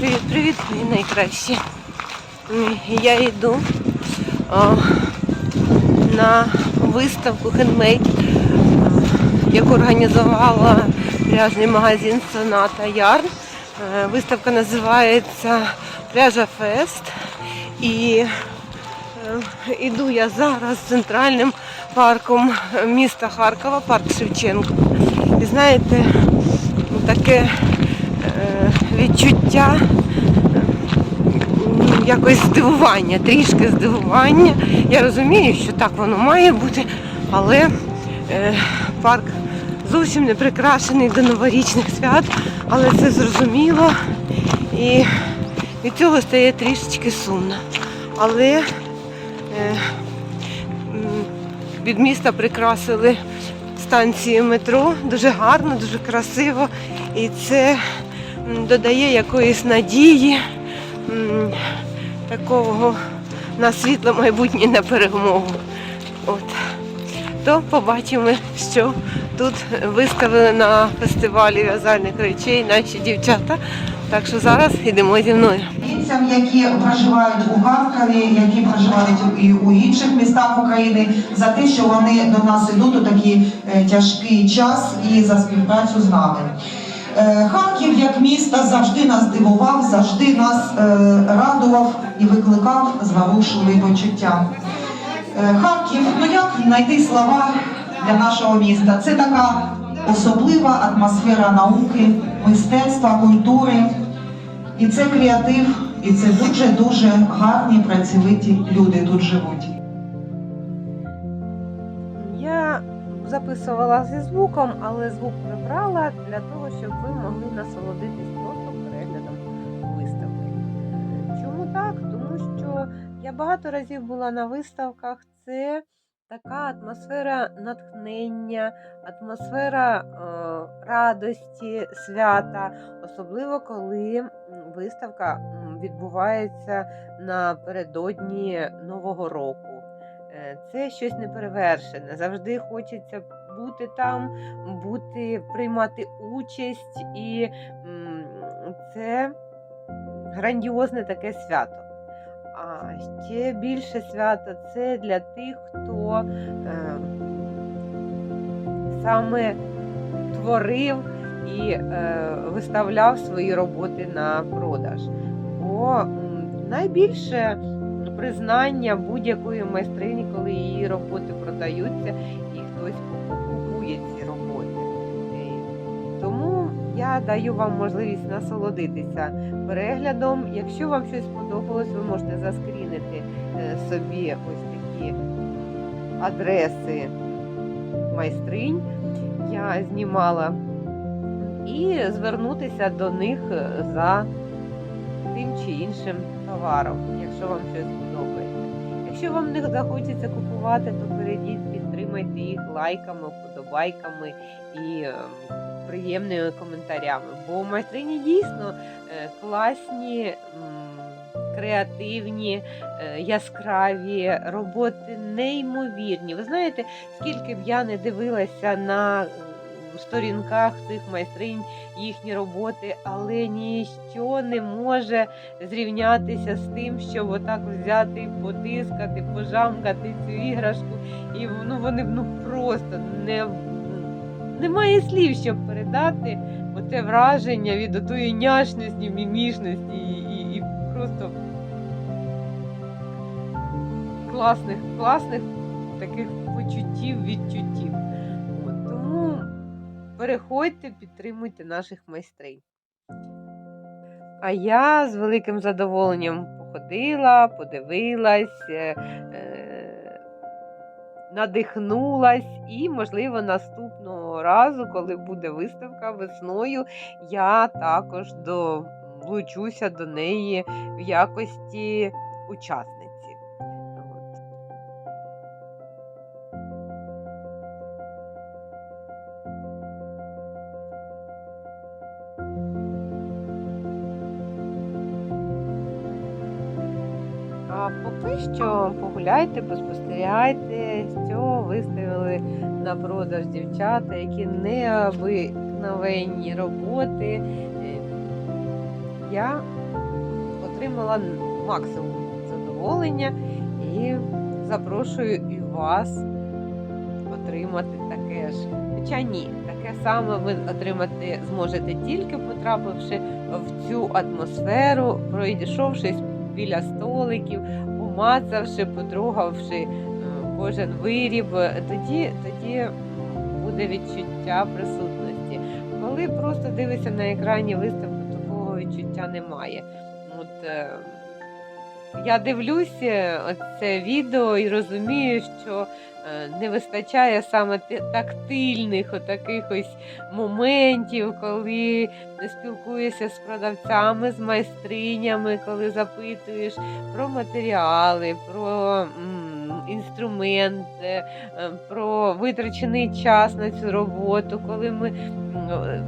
Привіт, привіт, мої найкращі. Я йду о, на виставку хендмейд, яку організувала пляжний магазин Соната Ярн. Е, Виставка називається Пляжа Фест. І е, іду я зараз центральним парком міста Харкова, парк Шевченко. І знаєте, таке е, відчуття якось здивування, трішки здивування. Я розумію, що так воно має бути, але е, парк зовсім не прикрашений до новорічних свят, але це зрозуміло і від цього стає трішечки сумно. Але е, від міста прикрасили станції метро дуже гарно, дуже красиво. І це додає якоїсь надії, такого на світло майбутнє на перемогу. От. То побачимо, що тут виставили на фестивалі в'язальних речей наші дівчата. Так що зараз йдемо зі мною. Українцям, які проживають у Харкові, які проживають і у інших містах України, за те, що вони до нас ідуть у такий е, тяжкий час і за співпрацю з нами. Е, Харків як місто завжди нас дивував, завжди нас е, радував і викликав зворушливі почуття. Е, Харків, ну як знайти слова для нашого міста? Це така особлива атмосфера науки, мистецтва, культури. І це креатив, і це дуже-дуже гарні працьовиті люди тут живуть. Записувала зі звуком, але звук прибрала для того, щоб ви могли насолодитись просто переглядом виставки. Чому так? Тому що я багато разів була на виставках. Це така атмосфера натхнення, атмосфера е, радості, свята, особливо коли виставка відбувається напередодні Нового року. Е, Це щось неперевершене. Завжди хочеться бути там, бути, приймати участь, і це грандіозне таке свято. А ще більше свято це для тих, хто е, саме творив і е, виставляв свої роботи на продаж. Бо найбільше признання будь-якої майстрині, коли її роботи продаються і хтось купує ці роботи. Е, Тому я даю вам можливість насолодитися переглядом. Якщо вам щось сподобалось, ви можете заскрінити е, собі ось такі адреси майстринь. Я знімала і звернутися до них за тим чи іншим товаром, якщо вам щось. Якщо вам не захочеться купувати, то перейдіть, підтримайте їх лайками, вподобайками і е, приємними коментарями. Бо майстрині дійсно е, класні, креативні, е, яскраві роботи, неймовірні. Ви знаєте, скільки б я не дивилася на сторінках цих майстринь їхні роботи, але ніщо не може зрівнятися з тим, щоб отак взяти, потискати, пожамкати цю іграшку. І ну, вони ну, просто не, немає слів, щоб передати оце враження від отої няшності, мімішності і, і, просто класних, класних таких почуттів, відчуттів. Переходьте, підтримуйте наших майстринь. А я з великим задоволенням походила, подивилась, е, е, надихнулась, і, можливо, наступного разу, коли буде виставка весною, я також долучуся до неї в якості учасниці. Що погуляйте, поспостерігайте, що виставили на продаж дівчата, які необикновенні роботи. Е, Я отримала максимум задоволення і запрошую і вас отримати таке ж. Хоча ні, таке саме ви отримати зможете тільки потрапивши в цю атмосферу, пройшовшись біля столиків, помацавши, потрогавши е, кожен виріб, тоді, тоді буде відчуття присутності. Коли просто дивишся на екрані виставку, такого відчуття немає. От, е, я дивлюся це відео і розумію, що е, не вистачає саме тактильних отаких ось моментів, коли спілкуєшся з продавцями, з майстринями, коли запитуєш про матеріали, про м, інструменти, е, про витрачений час на цю роботу, коли ми е,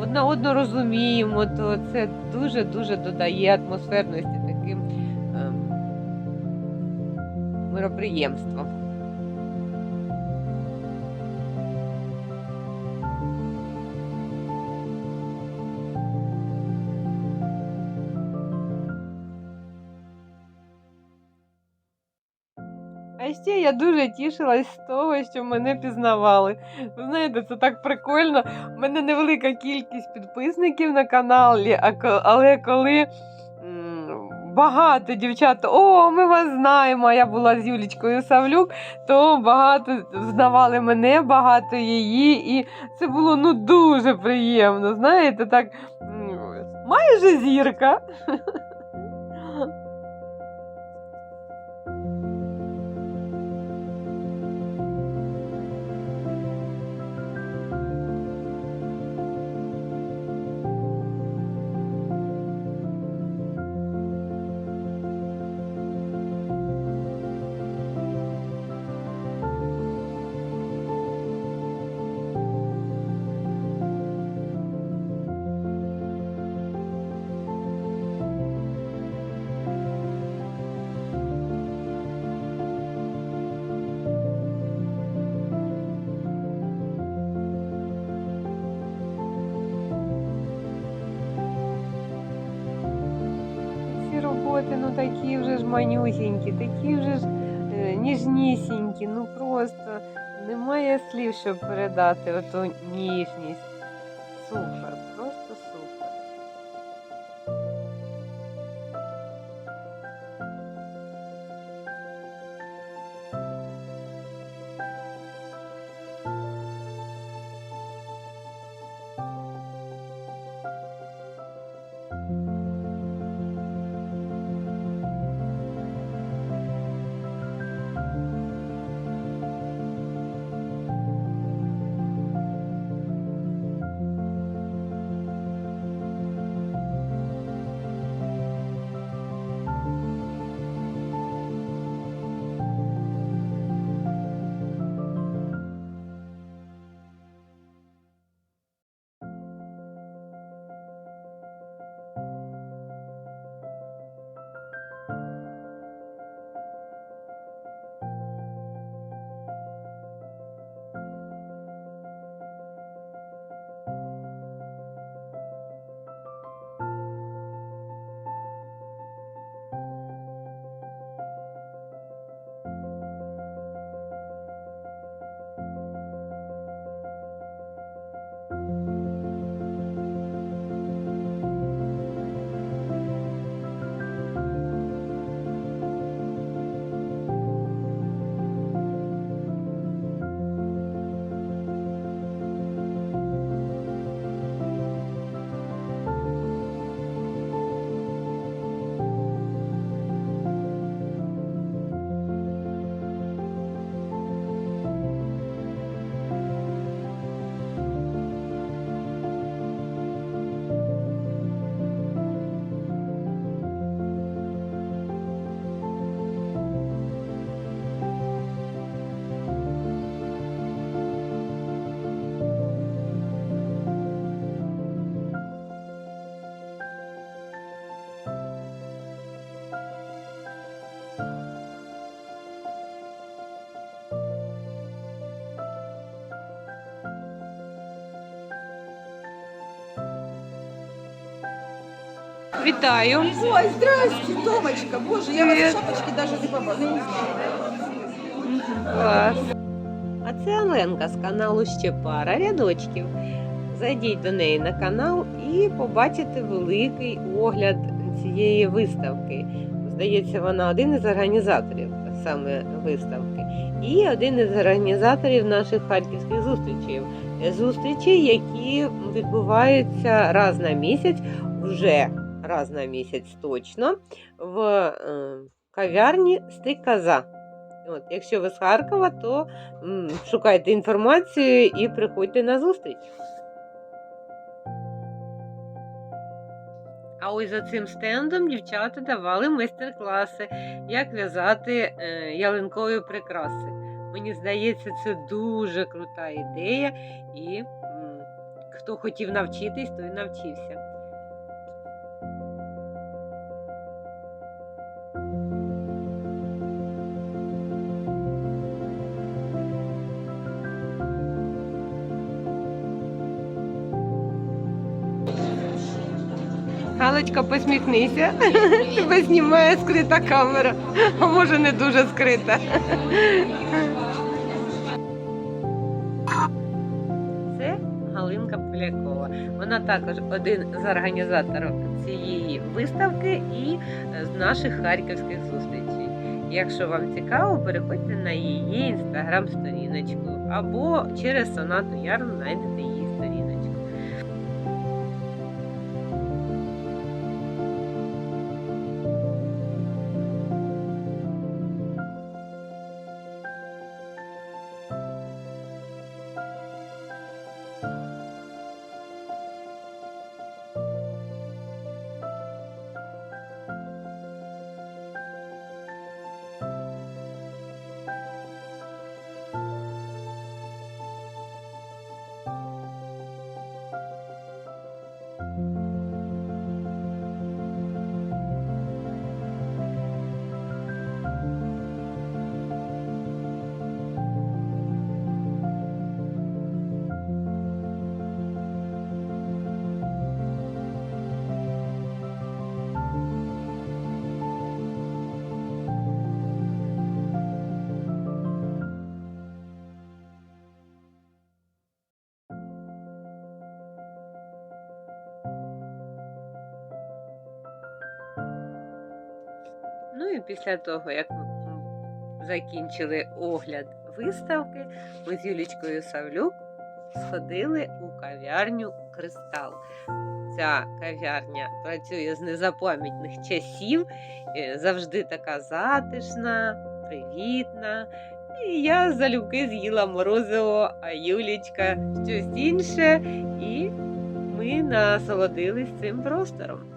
одна одну розуміємо, то це дуже-дуже додає атмосферності мироприємствам. А ще я дуже тішилась з того, що мене пізнавали. Знаєте, це так прикольно. У мене невелика кількість підписників на каналі, але коли багато дівчат, о, ми вас знаємо. Я була з Юлічкою Савлюк, то багато знавали мене, багато її, і це було ну дуже приємно. Знаєте, так майже зірка. Роботи, ну такі вже ж манюсінькі, такі вже ж е, ніжнісінькі, ну просто немає слів, щоб передати оту ніжність. Супер, Вітаю. Ой, здрасте, Томочка, боже, я Привет. вас в шапочке даже не побачила. Клас. А це Оленка з каналу Ще пара рядочків. Зайдіть до неї на канал і побачите великий огляд цієї виставки. Здається, вона один із організаторів саме виставки. І один із організаторів наших харківських зустрічей. Зустрічей, які відбуваються раз на місяць, вже раз на місяць точно, в е, кав'ярні Стрікоза. От, якщо ви з Харкова, то м, шукайте інформацію і приходьте на зустріч. А ось за цим стендом дівчата давали майстер-класи, як в'язати е, ялинкові прикраси. Мені здається, це дуже крута ідея, і м, хто хотів навчитись, той навчився. Галочка, посміхнися. Тебе знімає скрита камера, а може не дуже скрита. Це Галинка Полякова. Вона також один з організаторів цієї виставки і з наших харківських зустрічей. Якщо вам цікаво, переходьте на її інстаграм-сторіночку або через сонату Ярн знайдете її після того, як ми закінчили огляд виставки, ми з Юлічкою Савлюк сходили у кав'ярню Кристал. Ця кав'ярня працює з незапам'ятних часів, е, завжди така затишна, привітна. І я залюбки з'їла морозиво, а Юлічка щось інше, і ми насолодились цим простором.